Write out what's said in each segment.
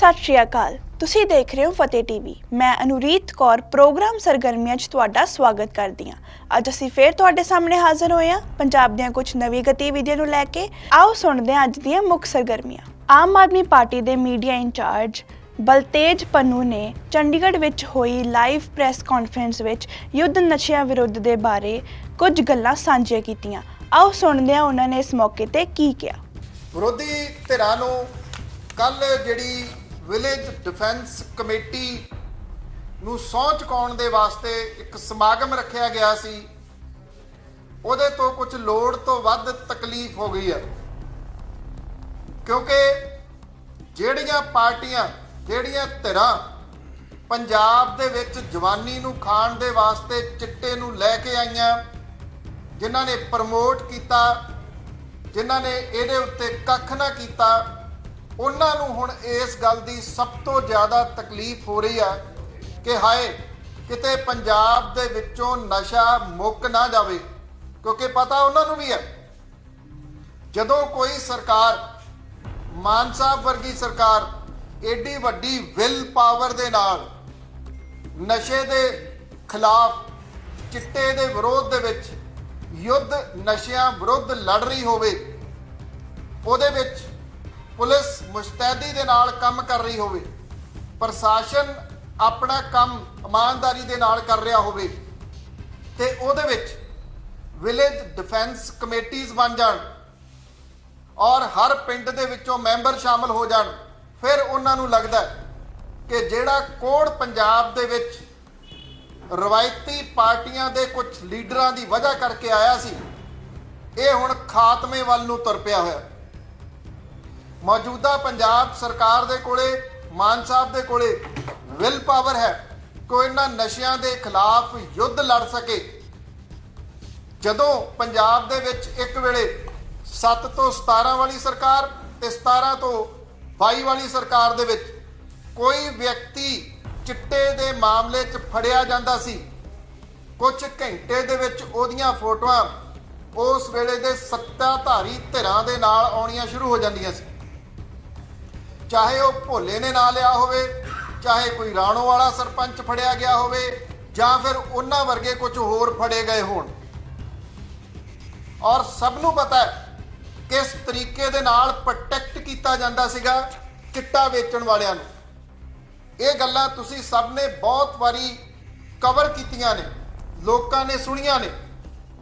ਸਤਿ ਸ਼੍ਰੀ ਅਕਾਲ। ਤੁਸੀਂ ਦੇਖ ਰਹੇ ਹੋ ਫਤਿਹ ਟੀਵੀ। ਮੈਂ ਅਨੁਰੀਤ ਕੌਰ, ਪ੍ਰੋਗਰਾਮ ਸਰਗਰਮੀਆਂ 'ਚ ਤੁਹਾਡਾ ਸਵਾਗਤ ਕਰਦੀ ਹਾਂ। ਅੱਜ ਅਸੀਂ ਫੇਰ ਤੁਹਾਡੇ ਸਾਹਮਣੇ ਹਾਜ਼ਰ ਹੋਏ ਹਾਂ ਪੰਜਾਬ ਦੀਆਂ ਕੁਝ ਨਵੀਂ ਗਤੀਵਿਧੀਆਂ ਨੂੰ ਲੈ ਕੇ। ਆਓ ਸੁਣਦੇ ਹਾਂ ਅੱਜ ਦੀਆਂ ਮੁੱਖ ਸਰਗਰਮੀਆਂ। ਆਮ ਆਦਮੀ ਪਾਰਟੀ ਦੇ ਮੀਡੀਆ ਇੰਚਾਰਜ ਬਲਤੇਜ ਪੰਨੂ ਨੇ ਚੰਡੀਗੜ੍ਹ ਵਿੱਚ ਹੋਈ ਲਾਈਵ ਪ੍ਰੈਸ ਕਾਨਫਰੰਸ ਵਿੱਚ ਯੁੱਧ ਨਸ਼ਿਆਂ ਵਿਰੁੱਧ ਦੇ ਬਾਰੇ ਕੁਝ ਗੱਲਾਂ ਸਾਂਝੀਆਂ ਕੀਤੀਆਂ। ਆਓ ਸੁਣਦੇ ਹਾਂ ਉਹਨਾਂ ਨੇ ਇਸ ਮੌਕੇ ਤੇ ਕੀ ਕਿਹਾ। ਵਿਰੋਧੀ ਧਿਰਾਂ ਨੂੰ ਕੱਲ ਜਿਹੜੀ ਵਿਲੇਜ ਡਿਫੈਂਸ ਕਮੇਟੀ ਨੂੰ ਸਹੁੰ ਚੁਕਾਉਣ ਦੇ ਵਾਸਤੇ ਇੱਕ ਸਮਾਗਮ ਰੱਖਿਆ ਗਿਆ ਸੀ। ਉਹਦੇ ਤੋਂ ਕੁਝ ਲੋੜ ਤੋਂ ਵੱਧ ਤਕਲੀਫ ਹੋ ਗਈ ਹੈ। ਕਿਉਂਕਿ ਜਿਹੜੀਆਂ ਪਾਰਟੀਆਂ, ਜਿਹੜੀਆਂ ਧਿਰਾਂ ਪੰਜਾਬ ਦੇ ਵਿੱਚ ਜਵਾਨੀ ਨੂੰ ਖਾਣ ਦੇ ਵਾਸਤੇ ਚਿੱਟੇ ਨੂੰ ਲੈ ਕੇ ਆਈਆਂ, ਜਿਨ੍ਹਾਂ ਨੇ ਪ੍ਰਮੋਟ ਕੀਤਾ, ਜਿਨ੍ਹਾਂ ਨੇ ਇਹਦੇ ਉੱਤੇ ਕੱਖ ਨਾ ਕੀਤਾ ਉਹਨਾਂ ਨੂੰ ਹੁਣ ਇਸ ਗੱਲ ਦੀ ਸਭ ਤੋਂ ਜ਼ਿਆਦਾ ਤਕਲੀਫ ਹੋ ਰਹੀ ਹੈ ਕਿ ਹਾਏ, ਕਿਤੇ ਪੰਜਾਬ ਦੇ ਵਿੱਚੋਂ ਨਸ਼ਾ ਮੁੱਕ ਨਾ ਜਾਵੇ, ਕਿਉਂਕਿ ਪਤਾ ਉਹਨਾਂ ਨੂੰ ਵੀ ਹੈ, ਜਦੋਂ ਕੋਈ ਸਰਕਾਰ, ਮਾਨ ਸਾਹਿਬ ਵਰਗੀ ਸਰਕਾਰ ਏਡੀ ਵੱਡੀ ਵਿਲ ਪਾਵਰ ਦੇ ਨਾਲ ਨਸ਼ੇ ਦੇ ਖਿਲਾਫ, ਚਿੱਟੇ ਦੇ ਵਿਰੋਧ ਦੇ ਵਿੱਚ, ਯੁੱਧ ਨਸ਼ਿਆਂ ਵਿਰੁੱਧ ਲੜ ਰਹੀ ਹੋਵੇ, ਉਹਦੇ ਵਿੱਚ ਪੁਲਿਸ ਮੁਸਤੈਦੀ ਦੇ ਨਾਲ ਕੰਮ ਕਰ ਰਹੀ ਹੋਵੇ, ਪ੍ਰਸ਼ਾਸਨ ਆਪਣਾ ਕੰਮ ਇਮਾਨਦਾਰੀ ਦੇ ਨਾਲ ਕਰ ਰਿਹਾ ਹੋਵੇ, ਤੇ ਉਹਦੇ ਵਿੱਚ ਵਿਲੇਜ ਡਿਫੈਂਸ ਕਮੇਟੀਆਂ ਬਣ ਜਾਣ ਔਰ ਹਰ ਪਿੰਡ ਦੇ ਵਿੱਚੋਂ ਮੈਂਬਰ ਸ਼ਾਮਲ ਹੋ ਜਾਣ। ਫਿਰ ਉਹਨਾਂ ਨੂੰ ਲੱਗਦਾ ਕਿ ਜਿਹੜਾ ਕੋੜ ਪੰਜਾਬ ਦੇ ਵਿੱਚ ਰਵਾਇਤੀ ਪਾਰਟੀਆਂ ਦੇ ਕੁਝ ਲੀਡਰਾਂ ਦੀ ਵਜ੍ਹਾ ਕਰਕੇ ਆਇਆ ਸੀ, ਇਹ ਹੁਣ ਖਾਤਮੇ ਵੱਲ ਨੂੰ ਤੁਰ ਪਿਆ ਹੋਇਆ। ਮੌਜੂਦਾ ਪੰਜਾਬ ਸਰਕਾਰ ਦੇ ਕੋਲੇ, ਮਾਨ ਸਾਹਿਬ ਦੇ ਕੋਲੇ ਵਿਲ ਪਾਵਰ ਹੈ। ਕੋਈ ਇਹਨਾਂ ਨਸ਼ਿਆਂ ਦੇ ਖਿਲਾਫ ਯੁੱਧ ਲੜ ਸਕੇ। ਜਦੋਂ ਪੰਜਾਬ ਦੇ ਵਿੱਚ ਇੱਕ ਵੇਲੇ 7 ਤੋਂ 17 ਵਾਲੀ ਸਰਕਾਰ ਤੇ 17 ਤੋਂ 22 ਵਾਲੀ ਸਰਕਾਰ ਦੇ ਵਿੱਚ ਕੋਈ ਵਿਅਕਤੀ ਚਿੱਟੇ ਦੇ ਮਾਮਲੇ 'ਚ ਫੜਿਆ ਜਾਂਦਾ ਸੀ ਕੁਝ ਘੰਟੇ ਦੇ ਵਿੱਚ ਉਹਦੀਆਂ ਫੋਟੋਆਂ ਉਸ ਵੇਲੇ ਦੇ ਸੱਤਾਧਾਰੀ ਧਿਰਾਂ ਦੇ ਨਾਲ ਆਉਣੀਆਂ ਸ਼ੁਰੂ ਹੋ ਜਾਂਦੀਆਂ ਸੀ। ਚਾਹੇ ਉਹ ਭੋਲੇ ਨੇ ਨਾਂ ਲਿਆ ਹੋਵੇ, ਚਾਹੇ ਕੋਈ ਰਾਣੋ ਵਾਲਾ ਸਰਪੰਚ ਫੜਿਆ ਗਿਆ ਹੋਵੇ, ਜਾਂ ਫਿਰ ਉਹਨਾਂ ਵਰਗੇ ਕੁਝ ਹੋਰ ਫੜੇ ਗਏ ਹੋਣ। ਔਰ ਸਭ ਨੂੰ ਪਤਾ ਹੈ ਕਿਸ ਤਰੀਕੇ ਦੇ ਨਾਲ ਪ੍ਰੋਟੈਕਟ ਕੀਤਾ ਜਾਂਦਾ ਸੀਗਾ ਚਿੱਟਾ ਵੇਚਣ ਵਾਲਿਆਂ ਨੂੰ। ਇਹ ਗੱਲਾਂ ਤੁਸੀਂ ਸਭ ਨੇ ਬਹੁਤ ਵਾਰੀ ਕਵਰ ਕੀਤੀਆਂ ਨੇ, ਲੋਕਾਂ ਨੇ ਸੁਣੀਆਂ ਨੇ।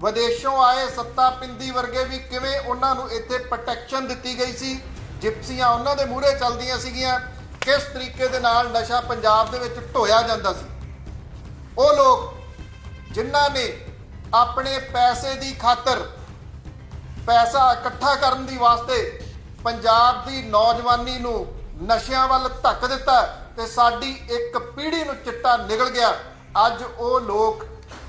ਵਿਦੇਸ਼ੋਂ ਆਏ ਸੱਤਾ ਪਿੰਦੀ ਵਰਗੇ ਵੀ ਕਿਵੇਂ ਉਹਨਾਂ ਨੂੰ ਇੱਥੇ ਪ੍ਰੋਟੈਕਸ਼ਨ ਦਿੱਤੀ ਗਈ ਸੀ? ਜਿਪਸੀਆਂ ਉਹਨਾਂ ਦੇ ਮੂਹਰੇ ਚੱਲਦੀਆਂ ਸੀਗੀਆਂ, ਕਿਸ ਤਰੀਕੇ ਦੇ ਨਾਲ ਨਸ਼ਾ ਪੰਜਾਬ ਦੇ ਵਿੱਚ ਢੋਇਆ ਜਾਂਦਾ ਸੀ। ਉਹ ਲੋਕ ਜਿਨ੍ਹਾਂ ਨੇ ਆਪਣੇ ਪੈਸੇ ਦੀ ਖਾਤਰ ਪੈਸਾ ਇਕੱਠਾ ਕਰਨ ਦੀ ਵਾਸਤੇ ਪੰਜਾਬ ਦੀ ਨੌਜਵਾਨੀ ਨੂੰ ਨਸ਼ਿਆਂ ਵੱਲ ਧੱਕ ਦਿੱਤਾ ਤੇ ਸਾਡੀ ਇੱਕ ਪੀੜ੍ਹੀ ਨੂੰ ਚਿੱਟਾ ਨਿਕਲ ਗਿਆ। ਅੱਜ ਉਹ ਲੋਕ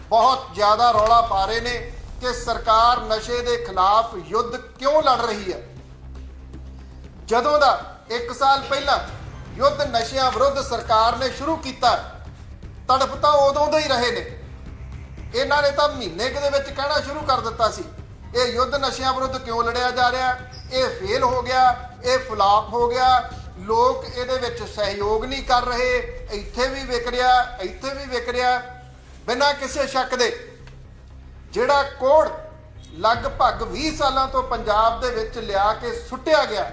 ਬਹੁਤ ਜ਼ਿਆਦਾ ਰੌਲਾ ਪਾ ਰਹੇ ਨੇ ਕਿ ਸਰਕਾਰ ਨਸ਼ੇ ਦੇ ਖਿਲਾਫ ਯੁੱਧ ਕਿਉਂ ਲੜ ਰਹੀ ਹੈ? ਜਦੋਂ ਦਾ 1 ਸਾਲ ਪਹਿਲਾਂ ਯੁੱਧ ਨਸ਼ਿਆਂ ਵਿਰੁੱਧ ਸਰਕਾਰ ਨੇ ਸ਼ੁਰੂ ਕੀਤਾ, ਤੜਫ ਤਾਂ ਉਦੋਂ ਦੇ ਹੀ ਰਹੇ ਨੇ। ਇਹਨਾਂ ਨੇ ਤਾਂ ਮਹੀਨੇ ਕੁ ਦੇ ਵਿੱਚ ਕਹਿਣਾ ਸ਼ੁਰੂ ਕਰ ਦਿੱਤਾ ਸੀ, ਇਹ ਯੁੱਧ ਨਸ਼ਿਆਂ ਵਿਰੁੱਧ ਕਿਉਂ ਲੜਿਆ ਜਾ ਰਿਹਾ? ਇਹ ਫੇਲ ਹੋ ਗਿਆ, ਇਹ ਫਲਾਪ ਹੋ ਗਿਆ। ਲੋਕ ਇਹਦੇ ਵਿੱਚ ਸਹਿਯੋਗ ਨਹੀਂ ਕਰ ਰਹੇ, ਇੱਥੇ ਵੀ ਵਿਕ ਰਿਹਾ, ਇੱਥੇ ਵੀ ਵਿਕ ਰਿਹਾ। ਬਿਨਾਂ ਕਿਸੇ ਸ਼ੱਕ ਦੇ, ਜਿਹੜਾ ਕੋੜ ਲਗਭਗ 20 ਸਾਲਾਂ ਤੋਂ ਪੰਜਾਬ ਦੇ ਵਿੱਚ ਲਿਆ ਕੇ ਸੁੱਟਿਆ ਗਿਆ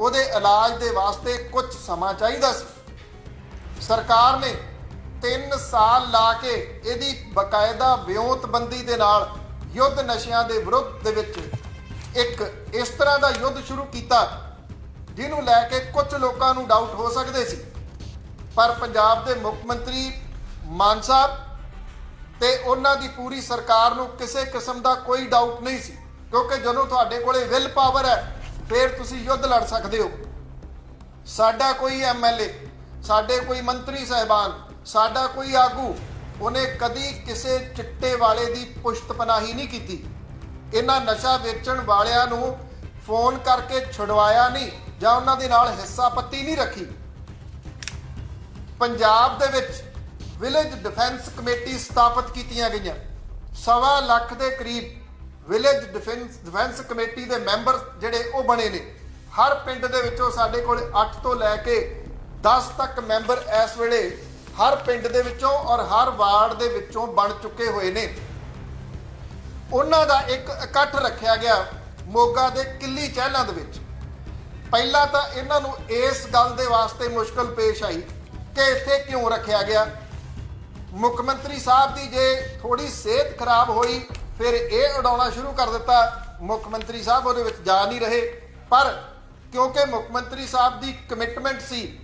ਉਹਦੇ ਇਲਾਜ ਦੇ ਵਾਸਤੇ ਕੁਝ ਸਮਾਂ ਚਾਹੀਦਾ ਸੀ। ਸਰਕਾਰ ਨੇ 3 ਸਾਲ ਲਾ ਕੇ ਇਹਦੀ ਬਕਾਇਦਾ ਵਿਉਂਤਬੰਦੀ ਦੇ ਨਾਲ ਯੁੱਧ ਨਸ਼ਿਆਂ ਦੇ ਵਿਰੁੱਧ ਦੇ ਵਿੱਚ ਇੱਕ ਇਸ ਤਰ੍ਹਾਂ ਦਾ ਯੁੱਧ ਸ਼ੁਰੂ ਕੀਤਾ, ਜਿਹਨੂੰ ਲੈ ਕੇ ਕੁਝ ਲੋਕਾਂ ਨੂੰ ਡਾਊਟ ਹੋ ਸਕਦੇ ਸੀ। ਪਰ ਪੰਜਾਬ ਦੇ ਮੁੱਖ ਮੰਤਰੀ ਮਾਨ ਸਾਹਿਬ ਤੇ ਉਹਨਾਂ ਦੀ ਪੂਰੀ ਸਰਕਾਰ ਨੂੰ ਕਿਸੇ ਕਿਸਮ ਦਾ ਕੋਈ ਡਾਊਟ ਨਹੀਂ ਸੀ, ਕਿਉਂਕਿ ਜਦੋਂ ਤੁਹਾਡੇ ਕੋਲੇ ਵਿਲ ਪਾਵਰ ਹੈ ਫਿਰ ਤੁਸੀਂ ਯੁੱਧ ਲੜ ਸਕਦੇ ਹੋ। ਸਾਡਾ ਕੋਈ ਐਮਐਲਏ ਸਾਡੇ ਕੋਈ ਮੰਤਰੀ ਸਹਿਬਾਨ, ਸਾਡਾ ਕੋਈ ਆਗੂ, ਉਹਨੇ ਕਦੀ ਕਿਸੇ ਚਿੱਟੇ ਵਾਲੇ ਦੀ ਪੁਸ਼ਤ ਪਨਾਹੀ ਨਹੀਂ ਕੀਤੀ। ਇਹਨਾਂ ਨਸ਼ਾ ਵੇਚਣ ਵਾਲਿਆਂ ਨੂੰ ਫੋਨ ਕਰਕੇ ਛੁਡਵਾਇਆ ਨਹੀਂ ਜਾਂ ਉਹਨਾਂ ਦੇ ਨਾਲ ਹਿੱਸਾ ਪੱਤੀ ਨਹੀਂ ਰੱਖੀ। ਪੰਜਾਬ ਦੇ ਵਿੱਚ ਵਿਲੇਜ ਡਿਫੈਂਸ ਕਮੇਟੀ ਸਥਾਪਿਤ ਕੀਤੀਆਂ ਗਈਆਂ। ਸਵਾ ਲੱਖ ਦੇ ਕਰੀਬ ਵਿਲੇਜ ਡਿਫੈਂਸ ਡਿਫੈਂਸ ਕਮੇਟੀ ਦੇ ਮੈਂਬਰ ਜਿਹੜੇ ਉਹ ਬਣੇ ਨੇ। ਹਰ ਪਿੰਡ ਦੇ ਵਿੱਚੋਂ ਸਾਡੇ ਕੋਲ 8 ਤੋਂ ਲੈ ਕੇ 10 ਤੱਕ ਮੈਂਬਰ ਇਸ ਵੇਲੇ ਹਰ ਪਿੰਡ ਦੇ ਵਿੱਚੋਂ ਔਰ ਹਰ ਵਾਰਡ ਦੇ ਵਿੱਚੋਂ ਬਣ ਚੁੱਕੇ ਹੋਏ ਨੇ। ਉਹਨਾਂ ਦਾ ਇੱਕ ਇਕੱਠ ਰੱਖਿਆ ਗਿਆ ਮੋਗਾ ਦੇ ਕਿੱਲੀ ਚਹਿਲਾਂ ਦੇ ਵਿੱਚ। ਪਹਿਲਾਂ ਤਾਂ ਇਹਨਾਂ ਨੂੰ ਇਸ ਗੱਲ ਦੇ ਵਾਸਤੇ ਮੁਸ਼ਕਲ ਪੇਸ਼ ਆਈ ਕਿ ਇੱਥੇ ਕਿਉਂ ਰੱਖਿਆ ਗਿਆ। ਮੁੱਖ ਮੰਤਰੀ ਸਾਹਿਬ ਦੀ ਜੇ ਥੋੜੀ ਸਿਹਤ ਖਰਾਬ ਹੋਈ ਫਿਰ ਇਹ ਉਡਾਉਣਾ ਸ਼ੁਰੂ ਕਰ ਦਿੱਤਾ। ਮੁੱਖ ਮੰਤਰੀ ਸਾਹਿਬ ਉਹਦੇ ਵਿੱਚ ਜਾ ਨਹੀਂ ਰਹੇ। ਪਰ ਕਿਉਂਕਿ ਮੁੱਖ ਮੰਤਰੀ ਸਾਹਿਬ ਦੀ ਕਮਿਟਮੈਂਟ ਸੀ,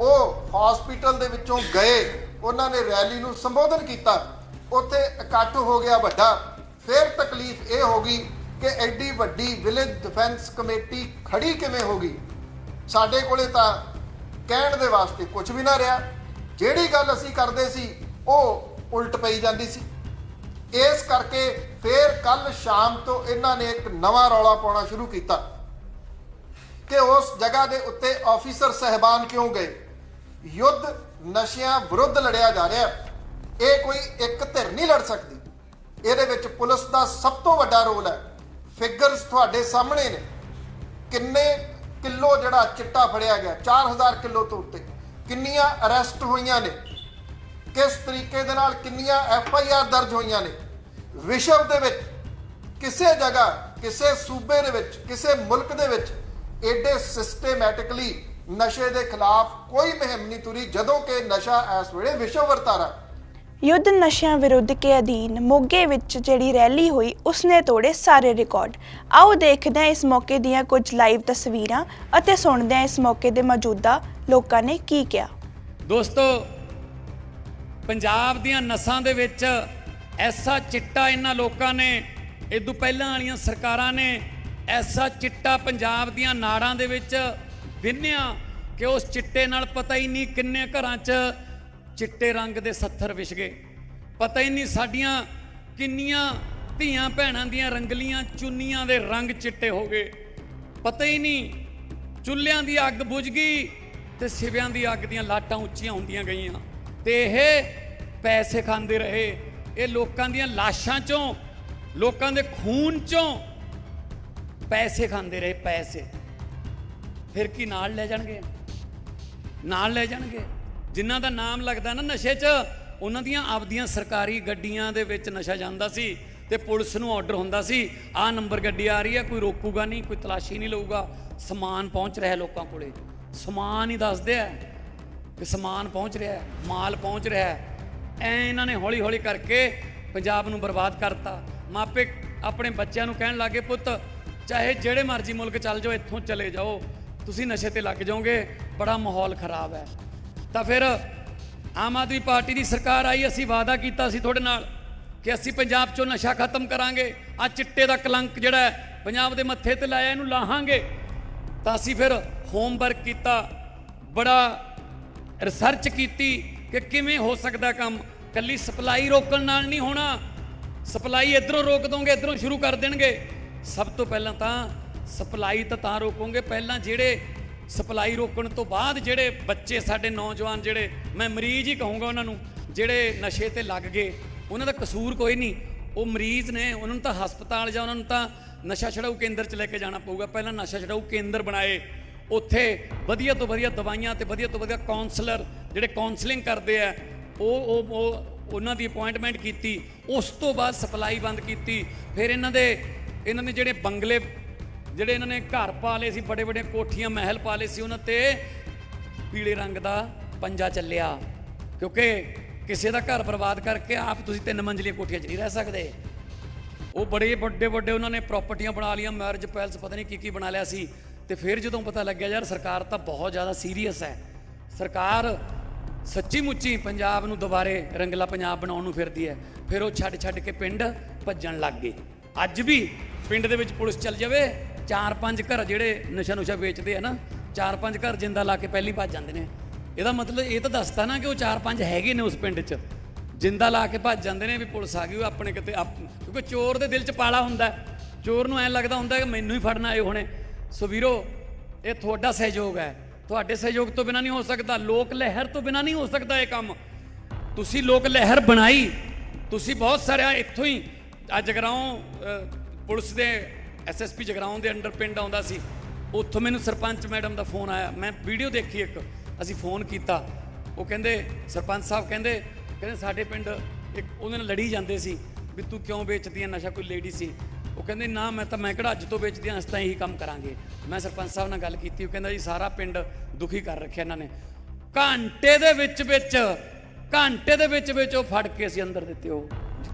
ਉਹ ਹਸਪੀਟਲ ਦੇ ਵਿੱਚੋਂ ਗਏ। ਉਹਨਾਂ ਨੇ ਰੈਲੀ ਨੂੰ ਸੰਬੋਧਨ ਕੀਤਾ। ਉੱਥੇ ਇਕੱਠ ਹੋ ਗਿਆ ਵੱਡਾ। ਫਿਰ ਤਕਲੀਫ ਇਹ ਹੋ ਗਈ ਕਿ ਐਡੀ ਵੱਡੀ ਵਿਲੇਜ ਡਿਫੈਂਸ ਕਮੇਟੀ ਖੜੀ ਕਿਵੇਂ ਹੋ ਗਈ? ਸਾਡੇ ਕੋਲੇ ਤਾਂ ਕਹਿਣ ਦੇ ਵਾਸਤੇ ਕੁਝ ਵੀ ਨਾ ਰਿਹਾ। ਜਿਹੜੀ ਗੱਲ ਅਸੀਂ ਕਰਦੇ ਸੀ, ਉਹ ਉਲਟ ਪਈ ਜਾਂਦੀ ਸੀ। ਇਸ ਕਰਕੇ ਫਿਰ ਕੱਲ ਸ਼ਾਮ ਤੋਂ ਇਹਨਾਂ ਨੇ ਇੱਕ ਨਵਾਂ ਰੌਲਾ ਪਾਉਣਾ ਸ਼ੁਰੂ ਕੀਤਾ ਕਿ ਉਸ ਜਗ੍ਹਾ ਦੇ ਉੱਤੇ ਆਫੀਸਰ ਸਹਿਬਾਨ ਕਿਉਂ ਗਏ? ਯੁੱਧ ਨਸ਼ਿਆਂ ਵਿਰੁੱਧ ਲੜਿਆ ਜਾ ਰਿਹਾ ਇਹ ਕੋਈ ਇੱਕ ਧਿਰ ਨਹੀਂ ਲੜ ਸਕਦੀ। ਇਹਦੇ ਵਿੱਚ ਪੁਲਿਸ ਦਾ ਸਭ ਤੋਂ ਵੱਡਾ ਰੋਲ ਹੈ। ਫਿਗਰਸ ਤੁਹਾਡੇ ਸਾਹਮਣੇ ਨੇ। ਕਿੰਨੇ ਕਿਲੋ ਜਿਹੜਾ ਚਿੱਟਾ ਫੜਿਆ ਗਿਆ? 4000 ਕਿਲੋ ਤੋਂ ਉੱਤੇ। ਕਿੰਨੀਆਂ ਅਰੈਸਟ ਹੋਈਆਂ ਨੇ? ਕਿਸ ਤਰੀਕੇ ਦੇ ਨਾਲ ਕਿੰਨੀਆਂ ਐਫ ਆਈ ਆਰ ਦਰਜ ਹੋਈਆਂ ਨੇ? ਵਿਸ਼ਵ ਦੇ ਵਿੱਚ ਕਿਸੇ ਜਗ੍ਹਾ ਕਿਸੇ ਸੂਬੇ ਦੇ ਵਿੱਚ ਕਿਸੇ ਮੁਲਕ ਦੇ ਵਿੱਚ ਐਡੇ ਸਿਸਟੇਮੈਟਿਕਲੀ ਨਸ਼ੇ ਦੇ ਖਿਲਾਫ ਕੋਈ ਮੁਹਿੰਮ ਨਹੀਂ ਤੁਰੀ ਜਦੋਂ ਕਿ ਨਸ਼ਾ ਇਸ ਵੇਲੇ ਵਿਸ਼ਵ ਵਰਤਾਰਾ ਯੁੱਧ ਨਸ਼ਿਆਂ ਵਿਰੁੱਧ ਕੇ ਅਧੀਨ ਮੋਗੇ ਵਿੱਚ ਜਿਹੜੀ ਰੈਲੀ ਹੋਈ ਉਸਨੇ ਤੋੜੇ ਸਾਰੇ ਰਿਕਾਰਡ। ਆਓ ਦੇਖਦੇ ਹਾਂ ਇਸ ਮੌਕੇ ਦੀਆਂ ਕੁਝ ਲਾਈਵ ਤਸਵੀਰਾਂ ਅਤੇ ਸੁਣਦੇ ਹਾਂ ਇਸ ਮੌਕੇ ਦੇ ਮੌਜੂਦਾ ਲੋਕਾਂ ਨੇ ਕੀ ਕਿਹਾ। ਦੋਸਤੋ ਪੰਜਾਬ ਦੀਆਂ ਨਸਾਂ ਦੇ ਵਿੱਚ ਐਸਾ ਚਿੱਟਾ ਇਹਨਾਂ ਲੋਕਾਂ ਨੇ ਇਦੋਂ ਪਹਿਲਾਂ ਵਾਲੀਆਂ ਸਰਕਾਰਾਂ ਨੇ, ਐਸਾ ਚਿੱਟਾ ਪੰਜਾਬ ਦੀਆਂ ਨਾੜਾਂ ਦੇ ਵਿੱਚ ਵਿੰਨਿਆ ਕਿ ਉਸ ਚਿੱਟੇ ਨਾਲ ਪਤਾ ਹੀ ਨਹੀਂ ਕਿੰਨੇ ਘਰਾਂ 'ਚ ਚਿੱਟੇ ਰੰਗ ਦੇ ਸੱਥਰ ਵਿਛ ਗਏ। ਪਤਾ ਹੀ ਨਹੀਂ ਸਾਡੀਆਂ ਕਿੰਨੀਆਂ ਧੀਆਂ ਭੈਣਾਂ ਦੀਆਂ ਰੰਗਲੀਆਂ, ਚੁੰਨੀਆਂ ਦੇ ਰੰਗ ਚਿੱਟੇ ਹੋ ਗਏ। ਪਤਾ ਹੀ ਨਹੀਂ ਚੁੱਲ੍ਹਿਆਂ ਦੀ ਅੱਗ ਬੁਝ ਗਈ ਤੇ ਸਿਵਿਆਂ ਦੀ ਅੱਗ ਦੀਆਂ ਲਾਟਾਂ ਉੱਚੀਆਂ ਹੁੰਦੀਆਂ ਗਈਆਂ ਤੇ ਇਹ ਪੈਸੇ ਖਾਂਦੇ ਰਹੇ। ਇਹ ਲੋਕਾਂ ਦੀਆਂ ਲਾਸ਼ਾਂ ਚੋਂ, ਲੋਕਾਂ ਦੇ ਖੂਨ ਚੋਂ ਪੈਸੇ ਖਾਂਦੇ ਰਹੇ, ਪੈਸੇ। ਫਿਰ ਕੀ ਨਾਲ ਲੈ ਜਾਣਗੇ? ਨਾਲ ਲੈ ਜਾਣਗੇ? ਜਿਨ੍ਹਾਂ ਦਾ ਨਾਮ ਲੱਗਦਾ ਨਾ ਨਸ਼ੇ 'ਚ, ਉਹਨਾਂ ਦੀਆਂ ਆਪਦੀਆਂ ਸਰਕਾਰੀ ਗੱਡੀਆਂ ਦੇ ਵਿੱਚ ਨਸ਼ਾ ਜਾਂਦਾ ਸੀ ਤੇ ਪੁਲਿਸ ਨੂੰ ਆਰਡਰ ਹੁੰਦਾ ਸੀ ਆਹ ਨੰਬਰ ਗੱਡੀ ਆ ਰਹੀ ਹੈ, ਕੋਈ ਰੋਕੂਗਾ ਨਹੀਂ, ਕੋਈ ਤਲਾਸ਼ੀ ਨਹੀਂ ਲਊਗਾ। ਸਮਾਨ ਪਹੁੰਚ ਰਿਹਾ ਲੋਕਾਂ ਕੋਲੇ। ਸਮਾਨ ਹੀ ਦੱਸਦੇ ਆ ਕਿ ਸਮਾਨ ਪਹੁੰਚ ਰਿਹਾ ਮਾਲ ਪਹੁੰਚ ਰਿਹਾ ਐ ਇਹਨਾਂ ਨੇ ਹੌਲੀ ਹੌਲੀ ਕਰਕੇ ਪੰਜਾਬ ਨੂੰ ਬਰਬਾਦ ਕਰਤਾ। ਮਾਪੇ ਆਪਣੇ ਬੱਚਿਆਂ ਨੂੰ ਕਹਿਣ ਲੱਗੇ ਪੁੱਤ, ਚਾਹੇ ਜਿਹੜੇ ਮਰਜ਼ੀ ਮੁਲਕ ਚੱਲ ਜਾਓ, ਇੱਥੋਂ ਚਲੇ ਜਾਓ। ਤੁਸੀਂ ਨਸ਼ੇ ਤੇ ਲੱਗ ਜਾਓਗੇ, ਬੜਾ ਮਾਹੌਲ ਖਰਾਬ ਹੈ। ਤਾਂ ਫਿਰ ਆਮ ਆਦਮੀ ਪਾਰਟੀ ਦੀ ਸਰਕਾਰ ਆਈ, ਅਸੀਂ ਵਾਅਦਾ ਕੀਤਾ ਸੀ ਤੁਹਾਡੇ ਨਾਲ ਕਿ ਅਸੀਂ ਪੰਜਾਬ ਚੋਂ ਨਸ਼ਾ ਖਤਮ ਕਰਾਂਗੇ। ਆ ਚਿੱਟੇ ਦਾ ਕਲੰਕ ਜਿਹੜਾ ਪੰਜਾਬ ਦੇ ਮੱਥੇ ਤੇ ਲਾਇਆ, ਇਹਨੂੰ ਲਾਹਾਂਗੇ। ਤਾਂ ਅਸੀਂ ਫਿਰ ਹੋਮਵਰਕ ਕੀਤਾ, ਬੜਾ ਰਿਸਰਚ ਕੀਤੀ ਕਿ ਕਿਵੇਂ ਹੋ ਸਕਦਾ ਕੰਮ? ਕੱਲੀ ਸਪਲਾਈ ਰੋਕਣ ਨਾਲ ਨਹੀਂ ਹੋਣਾ। ਸਪਲਾਈ ਇਧਰੋਂ ਰੋਕ ਦੋਗੇ, ਇਧਰੋਂ ਸ਼ੁਰੂ ਕਰ ਦੇਣਗੇ। ਸਭ ਤੋਂ ਪਹਿਲਾਂ ਤਾਂ ਸਪਲਾਈ ਤਾਂ ਤਾਂ ਰੋਕੋਗੇ। ਪਹਿਲਾਂ ਜਿਹੜੇ ਸਪਲਾਈ ਰੋਕਣ ਤੋਂ ਬਾਅਦ ਜਿਹੜੇ ਬੱਚੇ ਸਾਡੇ ਨੌਜਵਾਨ ਜਿਹੜੇ, ਮੈਂ ਮਰੀਜ਼ ਹੀ ਕਹੂੰਗਾ ਉਹਨਾਂ ਨੂੰ, ਜਿਹੜੇ ਨਸ਼ੇ ਤੇ ਲੱਗ ਗਏ, ਉਹਨਾਂ ਦਾ ਕਸੂਰ ਕੋਈ ਨਹੀਂ। ਉਹ ਮਰੀਜ਼ ਨੇ, ਉਹਨਾਂ ਨੂੰ ਤਾਂ ਹਸਪਤਾਲ ਜਾਂ ਉਹਨਾਂ ਨੂੰ ਤਾਂ ਨਸ਼ਾ ਛਡਾਊ ਕੇਂਦਰ 'ਚ ਲੈ ਕੇ ਜਾਣਾ ਪਊਗਾ। ਪਹਿਲਾਂ ਨਸ਼ਾ ਛਡਾਊ ਕੇਂਦਰ ਬਣਾਏ। ਉੱਥੇ ਵਧੀਆ ਤੋਂ ਵਧੀਆ ਦਵਾਈਆਂ ਤੇ ਵਧੀਆ ਤੋਂ ਵਧੀਆ ਕਾਉਂਸਲਰ ਜਿਹੜੇ ਕਾਉਂਸਲਿੰਗ ਕਰਦੇ ਆ, ਉਹ ਉਹ ਉਹਨਾਂ ਦੀ ਅਪਾਇੰਟਮੈਂਟ ਕੀਤੀ, ਉਸ ਤੋਂ ਬਾਅਦ ਸਪਲਾਈ ਬੰਦ ਕੀਤੀ, ਫਿਰ ਇਹਨਾਂ ਦੇ ਇਹਨਾਂ ਨੇ ਜਿਹੜੇ ਬੰਗਲੇ, ਜਿਹੜੇ ਇਹਨਾਂ ਨੇ ਘਰ ਪਾ ਲਏ ਸੀ, ਬੜੇ ਬੜੇ ਕੋਠੀਆਂ, ਮਹਿਲ ਪਾ ਲਏ ਸੀ, ਉਹਨਾਂ ਤੇ ਪੀਲੇ ਰੰਗ ਦਾ ਪੰਜਾ ਚੱਲਿਆ। ਕਿਉਂਕਿ ਕਿਸੇ ਦਾ ਘਰ ਬਰਬਾਦ ਕਰਕੇ ਆਪ ਤੁਸੀਂ ਤਿੰਨ ਮੰਜ਼ਲੀਆਂ ਕੋਠੀਆਂ 'ਚ ਨਹੀਂ ਰਹਿ ਸਕਦੇ। ਉਹ ਬੜੇ ਵੱਡੇ ਵੱਡੇ ਉਹਨਾਂ ਨੇ ਪ੍ਰਾਪਰਟੀਆਂ ਬਣਾ ਲਈਆਂ ਮੈਰਿਜ ਪੈਲਸ ਪਤਾ ਨਹੀਂ ਕੀ ਕੀ ਬਣਾ ਲਿਆ ਸੀ। ਤੇ ਫਿਰ ਜਦੋਂ ਪਤਾ ਲੱਗਿਆ, ਯਾਰ ਸਰਕਾਰ ਤਾਂ ਬਹੁਤ ਜ਼ਿਆਦਾ ਸੀਰੀਅਸ ਹੈ। ਸਰਕਾਰ ਸੱਚੀ ਮੁੱਚੀ ਪੰਜਾਬ ਨੂੰ ਦੁਬਾਰੇ ਰੰਗਲਾ ਪੰਜਾਬ ਬਣਾਉਣ ਨੂੰ ਫਿਰਦੀ ਹੈ। ਫਿਰ ਉਹ ਛੱਡ ਛੱਡ ਕੇ ਪਿੰਡ ਭੱਜਣ ਲੱਗ ਗਏ। ਅੱਜ ਵੀ ਪਿੰਡ ਦੇ ਵਿੱਚ ਪੁਲਿਸ ਚੱਲ ਜਾਵੇ ਚਾਰ ਪੰਜ ਘਰ ਜਿਹੜੇ ਨਸ਼ਾ ਨੁਸ਼ਾ ਵੇਚਦੇ ਆ ਨਾ ਚਾਰ ਪੰਜ ਘਰ ਜਿੰਦਾ ਲਾ ਕੇ ਪਹਿਲੀ ਭੱਜ ਜਾਂਦੇ ਨੇ। ਇਹਦਾ ਮਤਲਬ ਇਹ ਤਾਂ ਦੱਸਦਾ ਨਾ ਕਿ ਉਹ ਚਾਰ ਪੰਜ ਹੈਗੇ ਨੇ ਉਸ ਪਿੰਡ 'ਚ। ਜਿੰਦਾ ਲਾ ਕੇ ਭੱਜ ਜਾਂਦੇ ਨੇ ਵੀ ਪੁਲਿਸ ਆ ਗਈ, ਉਹ ਆਪਣੇ ਕਿਤੇ ਆਪ- ਕਿਉਂਕਿ ਚੋਰ ਦੇ ਦਿਲ 'ਚ ਪਾਲਾ ਹੁੰਦਾ। ਚੋਰ ਨੂੰ ਐਂ ਲੱਗਦਾ ਹੁੰਦਾ ਕਿ ਮੈਨੂੰ ਹੀ ਫੜਨਾ ਆਏ ਹੋਣੇ। ਸੋ ਵੀਰੋ, ਇਹ ਤੁਹਾਡਾ ਸਹਿਯੋਗ ਹੈ। ਤੁਹਾਡੇ ਸਹਿਯੋਗ ਤੋਂ ਬਿਨਾ ਨਹੀਂ ਹੋ ਸਕਦਾ। ਲੋਕ ਲਹਿਰ ਤੋਂ ਬਿਨਾ ਨਹੀਂ ਹੋ ਸਕਦਾ ਇਹ ਕੰਮ। ਤੁਸੀਂ ਲੋਕ ਲਹਿਰ ਬਣਾਈ। ਤੁਸੀਂ ਬਹੁਤ ਸਾਰਿਆਂ ਇੱਥੋਂ ਹੀ ਆ ਜਗਰਾਉਂ ਪੁਲਿਸ ਦੇ ਐਸਐਸਪੀ ਜਗਰਾਉਂ ਦੇ ਅੰਡਰ ਪਿੰਡ ਆਉਂਦਾ ਸੀ। ਉੱਥੋਂ ਮੈਨੂੰ ਸਰਪੰਚ ਮੈਡਮ ਦਾ ਫੋਨ ਆਇਆ। ਮੈਂ ਵੀਡੀਓ ਦੇਖੀ ਇੱਕ। ਅਸੀਂ ਫੋਨ ਕੀਤਾ। ਉਹ ਕਹਿੰਦੇ, ਸਰਪੰਚ ਸਾਹਿਬ ਕਹਿੰਦੇ ਕਹਿੰਦੇ ਸਾਡੇ ਪਿੰਡ ਇੱਕ ਉਹਦੇ ਨਾਲ ਲੜੀ ਜਾਂਦੇ ਸੀ ਵੀ ਤੂੰ ਕਿਉਂ ਵੇਚਦੀ ਹੈ ਨਸ਼ਾ ਕੋਈ ਲੇਡੀ ਸੀ। ਉਹ ਕਹਿੰਦੇ, ਨਾ, ਮੈਂ ਤਾਂ, ਮੈਂ ਕਿਹੜਾ ਅੱਜ ਤੋਂ ਵੇਚਦੀ ਹਾਂ ਅਸੀਂ ਤਾਂ ਇਹੀ ਕੰਮ ਕਰਾਂਗੇ। ਮੈਂ ਸਰਪੰਚ ਸਾਹਿਬ ਨਾਲ ਗੱਲ ਕੀਤੀ, ਉਹ ਕਹਿੰਦਾ ਜੀ, ਸਾਰਾ ਪਿੰਡ ਦੁਖੀ ਕਰ ਰੱਖਿਆ ਇਹਨਾਂ ਨੇ। ਘੰਟੇ ਦੇ ਵਿੱਚ ਵਿੱਚ, ਘੰਟੇ ਦੇ ਵਿੱਚ ਵਿੱਚ ਉਹ ਫੜ ਕੇ ਅਸੀਂ ਅੰਦਰ ਦਿੱਤੇ ਉਹ।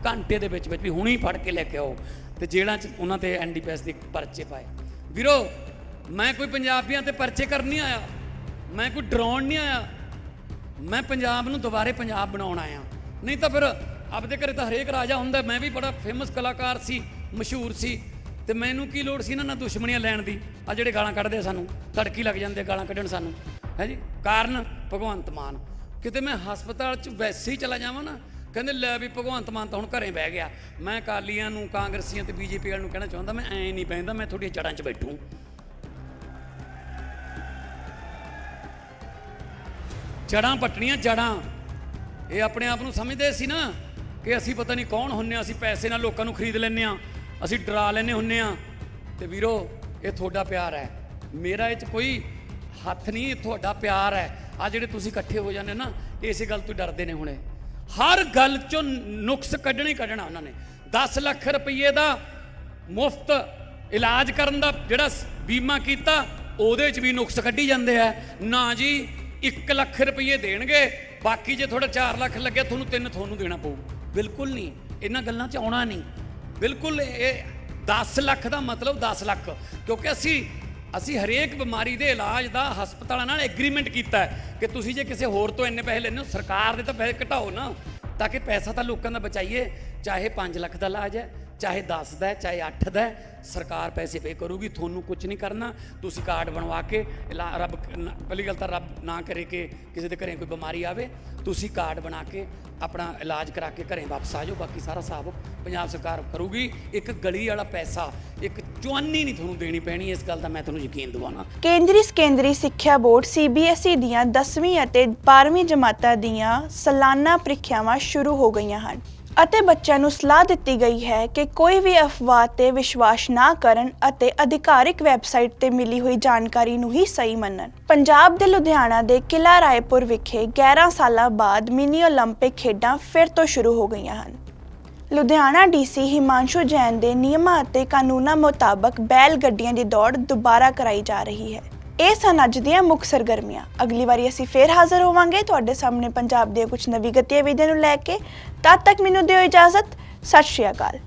ਘੰਟੇ ਦੇ ਵਿੱਚ ਵਿੱਚ ਵੀ ਹੁਣੀ ਫੜ ਕੇ ਲੈ ਕੇ ਆਓ। ਤੇ ਜੇਲ੍ਹਾਂ 'ਚ ਉਹਨਾਂ ਤੇ ਐਨਡੀਪੀਐਸ ਦੇ ਪਰਚੇ ਪਾਏ। ਵੀਰੋ, ਮੈਂ ਕੋਈ ਪੰਜਾਬੀਆਂ ਤੇ ਪਰਚੇ ਕਰਨ ਨਹੀਂ ਆਇਆ। ਮੈਂ ਕੋਈ ਡਰਾਉਣ ਨਹੀਂ ਆਇਆ। ਮੈਂ ਪੰਜਾਬ ਨੂੰ ਦੁਬਾਰੇ ਪੰਜਾਬ ਬਣਾਉਣ ਆਇਆ। ਨਹੀਂ ਤਾਂ ਫਿਰ ਆਪਦੇ ਘਰੇ ਤਾਂ ਹਰੇਕ ਰਾਜਾ ਹੁੰਦਾ। ਮੈਂ ਵੀ ਬੜਾ ਫੇਮਸ ਕਲਾਕਾਰ ਸੀ। ਮਸ਼ਹੂਰ ਸੀ ਤੇ ਮੈਨੂੰ ਕੀ ਲੋੜ ਸੀ ਇਹਨਾਂ ਨਾਲ ਦੁਸ਼ਮਣੀਆਂ ਲੈਣ ਦੀ? ਆ ਜਿਹੜੇ ਗਾਲਾਂ ਕੱਢਦੇ ਆ ਸਾਨੂੰ ਤੜਕੀ ਲੱਗ ਜਾਂਦੇ ਆ ਗਾਲਾਂ ਕੱਢਣ ਸਾਨੂੰ। ਹੈ ਜੀ? ਕਾਰਨ? ਭਗਵੰਤ ਮਾਨ। ਕਿਤੇ ਮੈਂ ਹਸਪਤਾਲ 'ਚ ਵੈਸੇ ਹੀ ਚਲਾ ਜਾਵਾਂ ਨਾ, ਕਹਿੰਦੇ ਲੈ ਵੀ ਭਗਵੰਤ ਮਾਨ ਤਾਂ ਹੁਣ ਘਰੇ ਬਹਿ ਗਿਆ। ਮੈਂ ਕਾਲੀਆਂ ਨੂੰ, ਕਾਂਗਰਸੀਆਂ ਤੇ ਬੀਜੇਪੀ ਵਾਲਿਆਂ ਨੂੰ ਕਹਿਣਾ ਚਾਹੁੰਦਾ, ਮੈਂ ਐ ਨਹੀਂ ਬਹਿੰਦਾ, ਮੈਂ ਤੁਹਾਡੀਆਂ ਜੜ੍ਹਾਂ 'ਚ ਬੈਠੂ। ਜੜਾਂ ਪੱਟਣੀਆਂ ਜੜਾਂ ਇਹ ਆਪਣੇ ਆਪ ਨੂੰ ਸਮਝਦੇ ਸੀ ਨਾ ਕਿ ਅਸੀਂ ਪਤਾ ਨਹੀਂ ਕੌਣ ਹੁੰਨੇ ਆ, ਅਸੀਂ ਪੈਸੇ ਨਾਲ ਲੋਕਾਂ ਨੂੰ ਖਰੀਦ ਲੈਂਦੇ ਆ। ਅਸੀਂ ਡਰਾ ਲੈਂਦੇ ਹੁੰਨੇ ਆ। ਤੇ ਵੀਰੋ, ਇਹ ਤੁਹਾਡਾ ਪਿਆਰ ਹੈ। ਮੇਰਾ ਇਹ ਚ ਕੋਈ ਹੱਥ ਨਹੀਂ, ਇਹ ਤੁਹਾਡਾ ਪਿਆਰ ਹੈ। ਆ ਜਿਹੜੇ ਤੁਸੀਂ ਇਕੱਠੇ ਹੋ ਜਾਂਦੇ ਨਾ ਇਸੇ ਗੱਲ ਤੋਂ ਡਰਦੇ ਨੇ ਹੁਣੇ। ਹਰ ਗੱਲ ਚੋਂ ਨੁਕਸ ਕੱਢਣੇ ਕੱਢਣਾ ਉਹਨਾਂ ਨੇ। 10 ਲੱਖ ਰੁਪਏ ਦਾ ਮੁਫਤ ਇਲਾਜ ਕਰਨ ਦਾ ਜਿਹੜਾ ਬੀਮਾ ਕੀਤਾ, ਉਹਦੇ 'ਚ ਵੀ ਨੁਕਸ ਕੱਢੀ ਜਾਂਦੇ ਆ। ਨਾ ਜੀ 1 ਲੱਖ ਰੁਪਏ ਦੇਣਗੇ, ਬਾਕੀ ਜੇ ਤੁਹਾਡਾ 4 ਲੱਖ ਲੱਗਿਆ ਤੁਹਾਨੂੰ ਤਿੰਨ ਤੁਹਾਨੂੰ ਦੇਣਾ ਪਊ। ਬਿਲਕੁਲ ਨਹੀਂ। ਇਹਨਾਂ ਗੱਲਾਂ 'ਚ ਆਉਣਾ ਨਹੀਂ। ਬਿਲਕੁਲ ਇਹ 10 ਲੱਖ ਦਾ ਮਤਲਬ 10 ਲੱਖ, ਕਿਉਂਕਿ ਅਸੀਂ ਅਸੀਂ ਹਰੇਕ ਬਿਮਾਰੀ ਦੇ ਇਲਾਜ ਦਾ ਹਸਪਤਾਲਾਂ ਨਾਲ ਐਗਰੀਮੈਂਟ ਕੀਤਾ ਹੈ ਕਿ ਤੁਸੀਂ ਜੇ ਕਿਸੇ ਹੋਰ ਤੋਂ ਇੰਨੇ ਪੈਸੇ ਲੈਣੇ ਹੋ, ਸਰਕਾਰ ਦੇ ਤਾਂ ਪੈਸੇ ਘਟਾਓ ਨਾ, ਤਾਂ ਕਿ ਪੈਸਾ ਤਾਂ ਲੋਕਾਂ ਦਾ ਬਚਾਈਏ, ਚਾਹੇ 5 ਲੱਖ ਦਾ ਇਲਾਜ ਹੈ ਚਾਹੇ 10 ਦਾ ਚਾਹੇ 8 ਦਾ ਸਰਕਾਰ ਪੈਸੇ ਪੇ ਕਰੂਗੀ, ਤੁਹਾਨੂੰ ਕੁਝ ਨਹੀਂ ਕਰਨਾ। ਤੁਸੀਂ ਕਾਰਡ ਬਣਵਾ ਕੇ ਇਲਾ- ਰੱਬ ਪਹਿਲੀ ਗੱਲ ਤਾਂ ਰੱਬ ਨਾ ਕਰੇ ਕਿ ਕਿਸੇ ਦੇ ਘਰੇ ਕੋਈ ਬਿਮਾਰੀ ਆਵੇ, ਤੁਸੀਂ ਕਾਰਡ ਬਣਾ ਕੇ ਆਪਣਾ ਇਲਾਜ ਕਰਾ ਕੇ ਘਰੇ ਵਾਪਸ ਆ ਜਾਓ, ਬਾਕੀ ਸਾਰਾ ਹਿਸਾਬ ਪੰਜਾਬ ਸਰਕਾਰ ਕਰੂਗੀ। ਇੱਕ ਗਲੀ ਵਾਲਾ ਪੈਸਾ, ਇੱਕ ਜਵਾਨੀ ਨਹੀਂ ਤੁਹਾਨੂੰ ਦੇਣੀ ਪੈਣੀ, ਇਸ ਗੱਲ ਦਾ ਮੈਂ ਤੁਹਾਨੂੰ ਯਕੀਨ ਦਿਵਾਉਣਾ। ਕੇਂਦਰੀ ਸਕੇਂਦਰੀ ਸਿੱਖਿਆ ਬੋਰਡ ਸੀਬੀਐਸਈ ਦੀਆਂ 10ਵੀਂ ਅਤੇ 12ਵੀਂ ਜਮਾਤਾਂ ਦੀਆਂ ਸਾਲਾਨਾ ਪ੍ਰੀਖਿਆਵਾਂ ਸ਼ੁਰੂ ਹੋ ਗਈਆਂ ਹਨ। ਅਤੇ ਬੱਚਿਆਂ ਨੂੰ ਸਲਾਹ ਦਿੱਤੀ ਗਈ ਹੈ ਕਿ ਕੋਈ ਵੀ ਅਫਵਾਹ ਤੇ ਵਿਸ਼ਵਾਸ ਨਾ ਕਰਨ ਅਤੇ ਅਧਿਕਾਰਿਕ ਵੈਬਸਾਈਟ ਤੇ ਮਿਲੀ ਹੋਈ ਜਾਣਕਾਰੀ ਨੂੰ ਹੀ ਸਹੀ ਮੰਨਣ। ਪੰਜਾਬ ਦੇ ਲੁਧਿਆਣਾ ਦੇ ਕਿਲਾ ਰਾਏਪੁਰ ਵਿਖੇ 11 ਸਾਲਾਂ ਬਾਅਦ ਮਿਨੀ ਓਲੰਪਿਕ ਖੇਡਾਂ ਫਿਰ ਤੋਂ ਸ਼ੁਰੂ ਹੋ ਗਈਆਂ ਹਨ। ਲੁਧਿਆਣਾ ਡੀਸੀ ਹਿਮਾਂਸ਼ੂ ਜੈਨ ਦੇ ਨਿਯਮਾਂ ਅਤੇ ਕਾਨੂੰਨਾਂ ਮੁਤਾਬਕ ਬੈਲ ਗੱਡੀਆਂ ਦੀ ਦੌੜ ਦੁਬਾਰਾ ਕਰਾਈ ਜਾ ਰਹੀ ਹੈ। ਇਹ ਸਨ ਅੱਜ ਦੀਆਂ ਮੁੱਖ ਸਰਗਰਮੀਆਂ। ਅਗਲੀ ਵਾਰੀ ਅਸੀਂ ਫੇਰ ਹਾਜ਼ਰ ਹੋਵਾਂਗੇ ਤੁਹਾਡੇ ਸਾਹਮਣੇ ਪੰਜਾਬ ਦੀਆਂ ਕੁਝ ਨਵੀਂ ਗਤੀਵਿਧੀਆਂ ਨੂੰ ਲੈ ਕੇ। ਤਦ ਤੱਕ ਮੈਨੂੰ ਦਿਓ ਇਜਾਜ਼ਤ। ਸਤਿ ਸ਼੍ਰੀ ਅਕਾਲ।